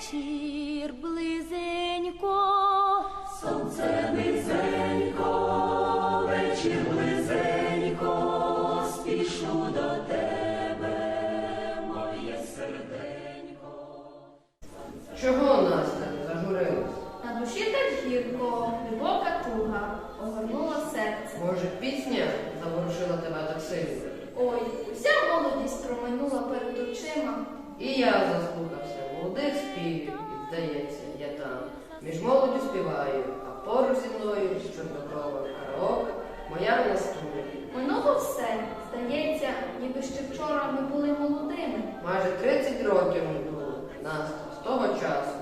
вечір близенько. Сонце низенько, вечір близенько, спішу до тебе, моє серденько. Чого Настя зажурилась? На душі так гірко, глибока туга огорнула серце. Може, пісня заворушила тебе так сильно? Ой, вся молодість проминула перед очима. І я молодих співів, здається, я там. Між молоддю співаю, а поруч зі мною чорнокрова карок, моя настуля. Минуло все, здається, ніби ще вчора ми були молодими. Майже 30 років минуло, нас з того часу.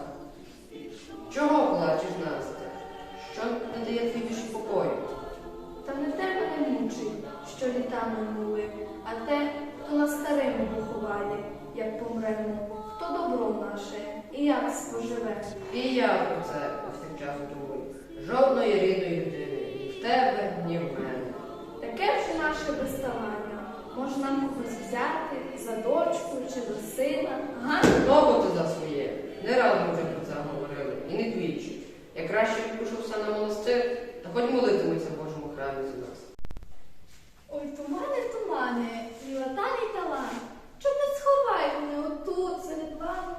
За сина, га? Довго ти за своє. Не раз ми вже про це говорили, і не двічі. Я краще відпишуся на монастир, та хоч молитимуться Божому храмі за нас. Ой, тумани, тумани, мілатаний талант. Чом не сховай мене отут серед вами?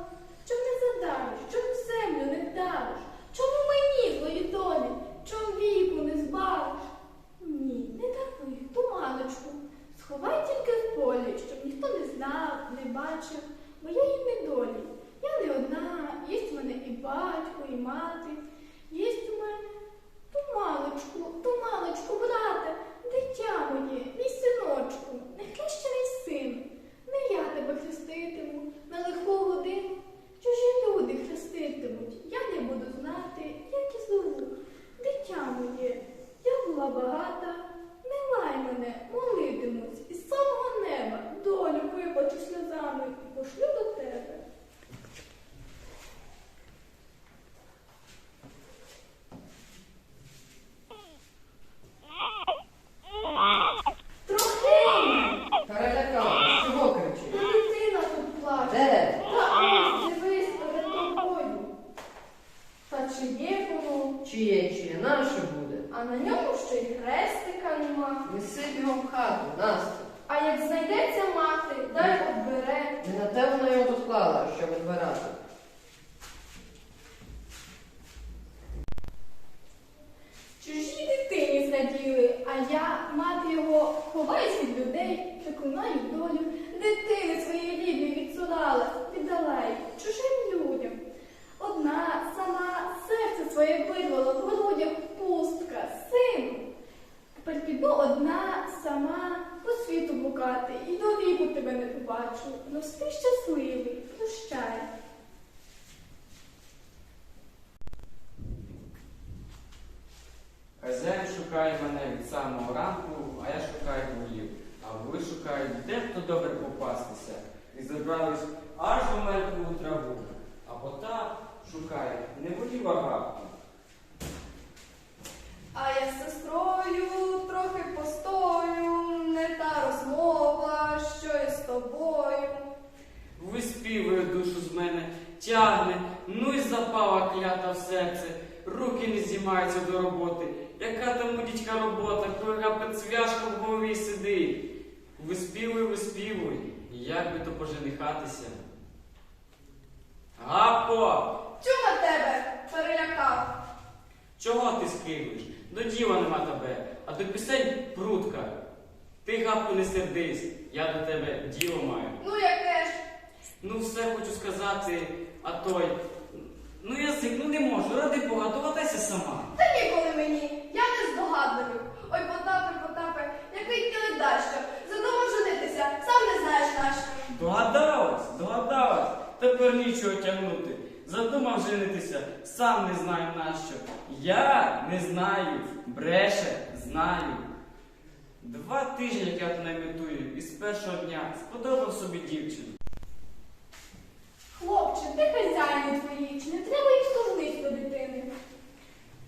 Чом не задавиш, чом в землю не вдариш? Чому мені злої долі? Чом віку не збавиш? Ні, не даруй, туманочку. Сховай тільки в полі, щоб ніхто не знав, не бачив моєї недолі. Я не одна, єсть в мене і батько, і мати. Єсть у мене туманочку, туманочку, брате, дитя моє, мій синочку, нехрещений син. Не я тебе хреститиму, на лиху годину чужі люди хреститимуть. Я не буду знати, як і зову. Дитя моє, я була багата, не лай мене, молитимусь, із самого неба долю виплачу сльозами і пошлю до тебе. Трохи! Перелякалась, чого кричиш? Дитина тут плаче. Де? Та ось дивись перед тобою. Та чи є воно? Чиє, чиє, наше буде? А на ньому ще й хрестика нема. Неси бігом в хату, Настя. А як знайдеться мати, дай обере. Не на те вона його доклала, щоб відбирати. Хазяїн шукає мене від самого ранку, а я шукаю волів. А ви шукають, де б то добре попастися. І забрались аж у мертву траву. А пота шукає не волів, а гавку. А я з сестрою трохи постою, не та розмова, що і з тобою. Виспівує душу з мене, тягне, ну й запала клята в серце. Руки не зіймаються до роботи. Яка там у дідька робота, коли цвяшка в голові сидить. Виспівуй, виспівуй, як би то поженихатися. Гапо! На тебе перелякав. Чого ти скиглиш? До діла нема тебе, а до пісень прутка. Ти, гапку, не сердись, я до тебе діло маю. Ну яке ж? Ну, все хочу сказати, а той. Ну, язик, ну не можу, ради Бога, догадайся сама. Та ніколи мені, я не здогадливий. Ой, Потапе, Потапе, який ти ледащо, задумав женитися, сам не знаєш нащо. Догадалась, догадалась. Тепер нічого тягнути. Задумав женитися, сам не знаю нащо. Я не знаю, бреше, знаю. Два тижні, як я тебе метую, і з першого дня сподобав собі дівчину.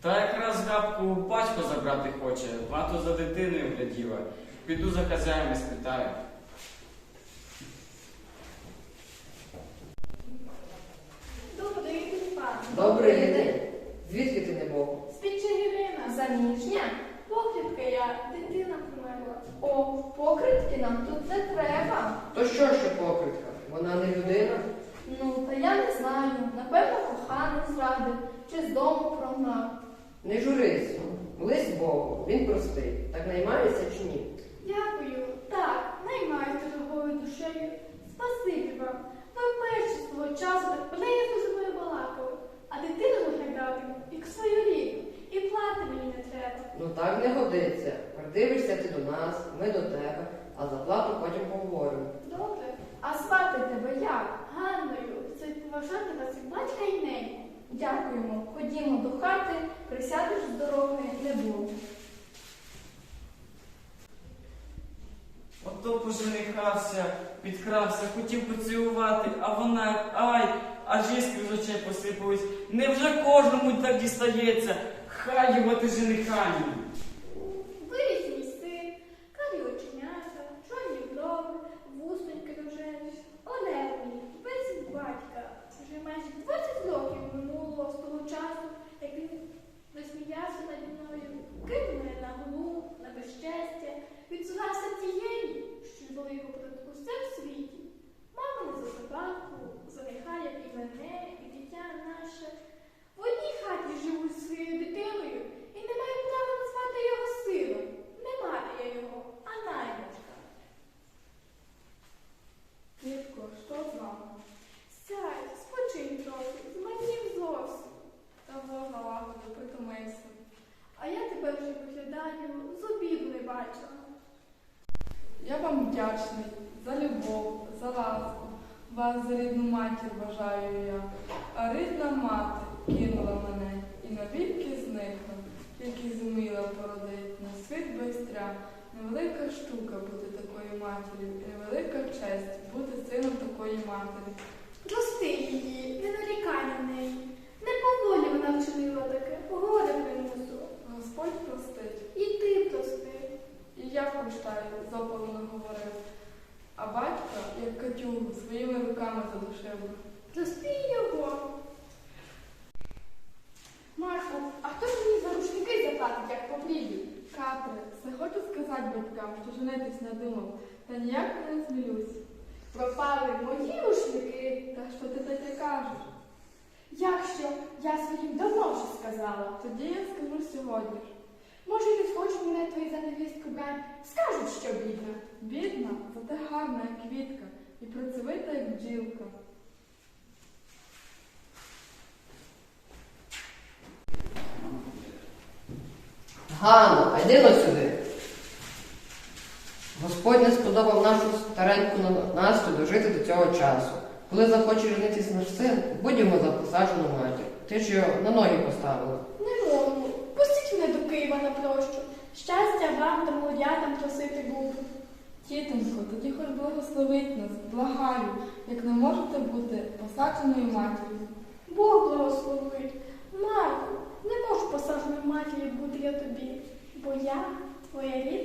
Та якраз габку батько забрати хоче, вату за дитиною гляділа. Піду за хазяями спитаю. Добрий день, пане. Добрий день. Звідки ти не був? З-під За ніжня. Покритка я, дитина померла. О, покритки нам тут не треба. То що ще покритка? Вона не людина? Ну, та я не знаю. Напевно, коханий зрадив чи з дому прогнав. Не журись, молись Богу, він простий. Так наймається чи ні? Дякую. Так, наймайте дорогою душею. Спасибі вам. Ви перші свого часу так приязно зі мною балакали. А дитину доглядатиму, як свою рідну. І плати мені не треба. Ну так не годиться. Придивишся ти до нас, ми до тебе, а за плату потім поговоримо. Добре. А звати тебе як? Ганною. Це поважати вас як батька і. Дякуємо. Ходімо до хати, присядеш з дороги не було. Ото поженихався, підкрався, хотів поцілувати, а вона, ай, аж іскри з очей посипались. Невже кожному так дістається? Хай його ти женихання. Майже 20 років минуло з того часу, як він насміявся наді мною, кинув мене на голову, на безчестя, відсувався тієї, що були його понад усе в світі. Мама не за собаку, занехає і мене, і дитя наше. В одній хаті живу зі своєю дитиною і не маю права назвати його сином. Не мати я його, а наймичка. Дітко, що з вами? Сядь, спочинь трохи, зманів зовсім. Та Бога лагоду, притомився. А я тепер вже виглядаю, з обіду не бачила. Я вам вдячний за любов, за ласку. Вас за рідну матір вважаю я. А рідна мати кинула мене і навіки зникла, тільки зуміла породить на світ байстря. Невелика штука бути такою матір'ю, і невелика честь бути сином такої матері. Прости її, не нарікай на неї. Не поволі вона вчинила таке, горе принесу. Господь простить. І ти прости. І я говорив. А батька, як Катюгу, своїми руками задушив. Прости його. Марко, а хто ж мені за рушники заплатить, як попліві? Катре, все хочу сказати батькам, що женитись надумав, та ніяк не змілюсь. Пропали мої рушники. Та що ти таке кажеш? Якщо я своїм давно вже сказала. Тоді я скажу сьогодні Може, не схочуть мене твої за невістку брати. Скажуть, що бідна. Бідна, зате гарна, як квітка, і працьовита, як бджілка. Ганно, а йди но сюди. Господь не сподобав нашу стареньку на- Настю дожити до цього часу. Коли захоче женитись наш син, будемо за посаджену матір. Ти ж його на ноги поставила. Києва на прощу. Щастя вам та молодятам просити буду. Тітонько, тоді хоч благословить нас, благаю, як не можете бути посадженою матір'ю. Бог благословить. Марко, не можу посадженою матір'ю бути я тобі, бо я твоя рідна.